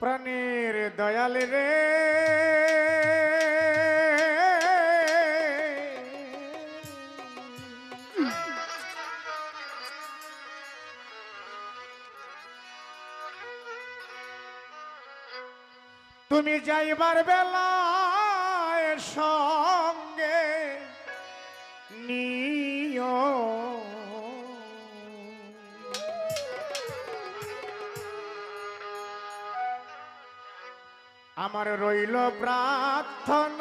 প্রাণের দয়াল রে। তুমি যাইবার বেলায় সঙ্গে নিয় আমার রইল প্রার্থনা।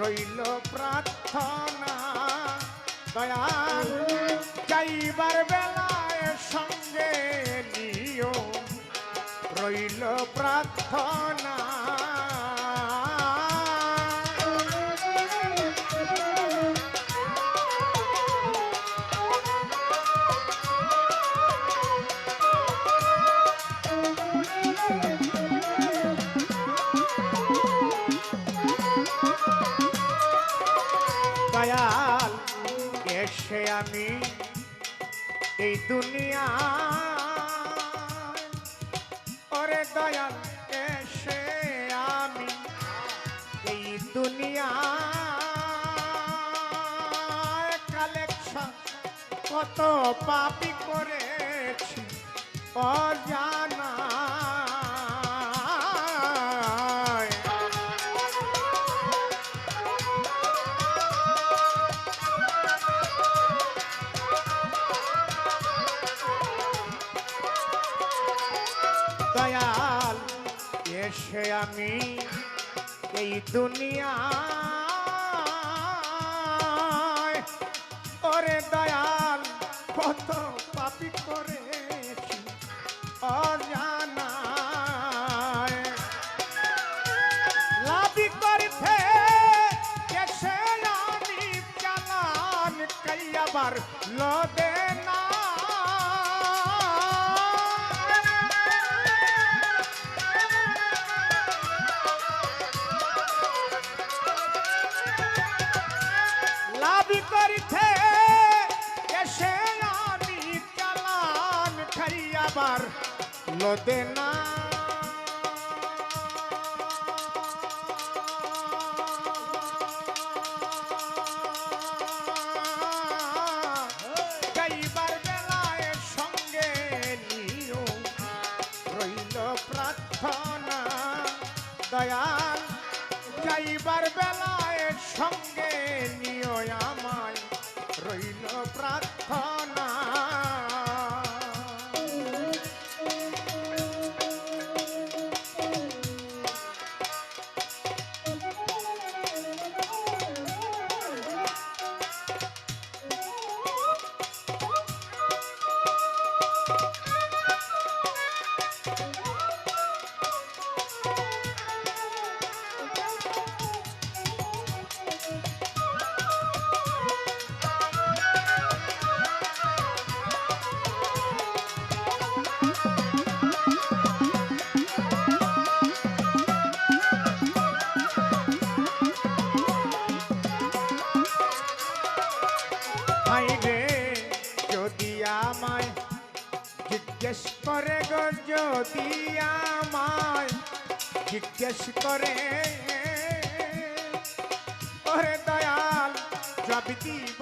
রইল প্রার্থনা দয়াল। যাইবার বেলায় প্রার্থনা দয়াল এসে আমি এই দুনিয়া ওরে দয়াল কত পাপি করেছি অজানা। দয়াল এসে আমি এই দুনিয়া কাইয়াবার লদে না। লাভি করিতে এসে আমি চালান খাইয়াবার লোদে না। দয়াল যাইবার বেলায় সঙ্গে নিও জিজ্ঞেস করে গো যদি আমায় জিজ্ঞেস করে। ওরে দয়াল জব দিব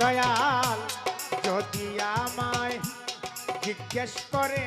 দয়াল জিজ্ঞেস করে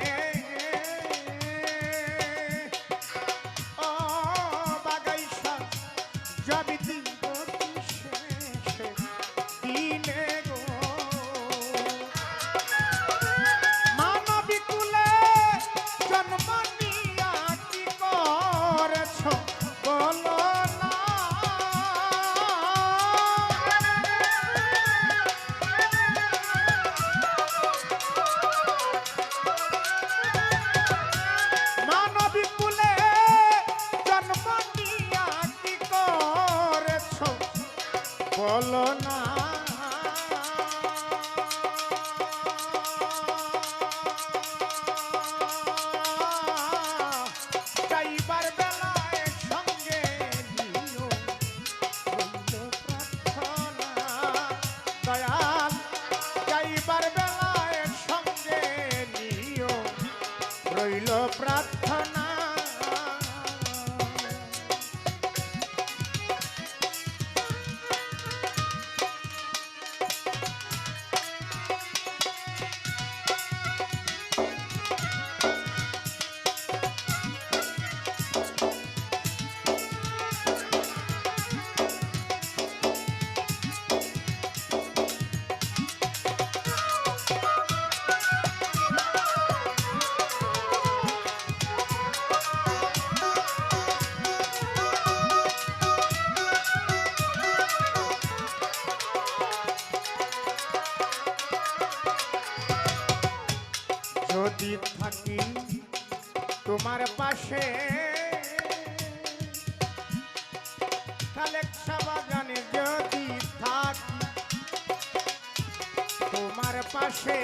যদি থাকি তোমার পাশে কালেকশা বাগানে যদি থাকি তোমার পাশে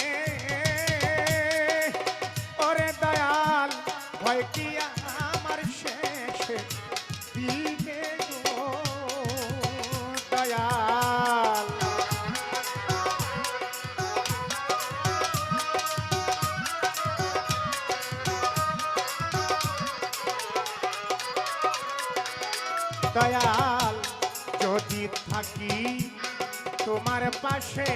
দয়াল যদি থাকি তোমার পাশে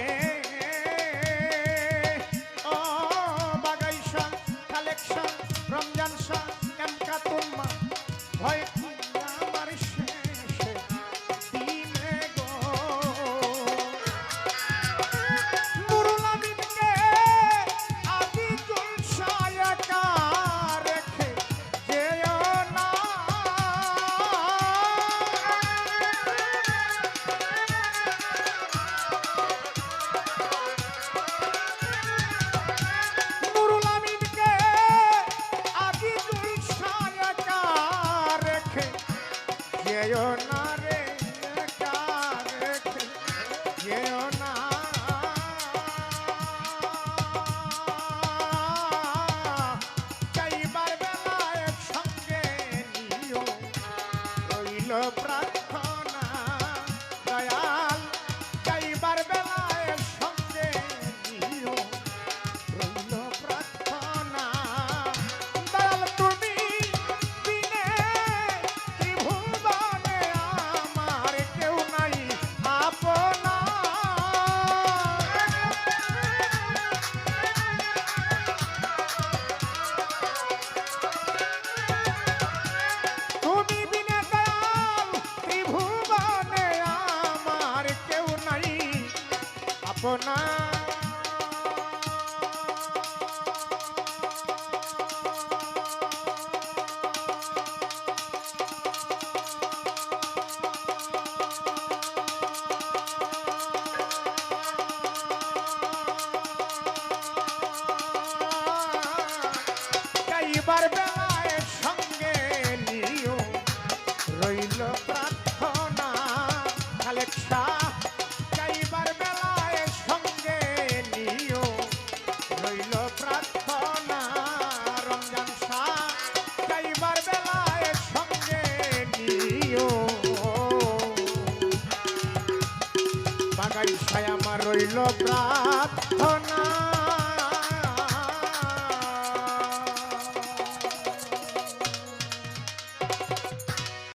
pra আপনা Barbell. brother.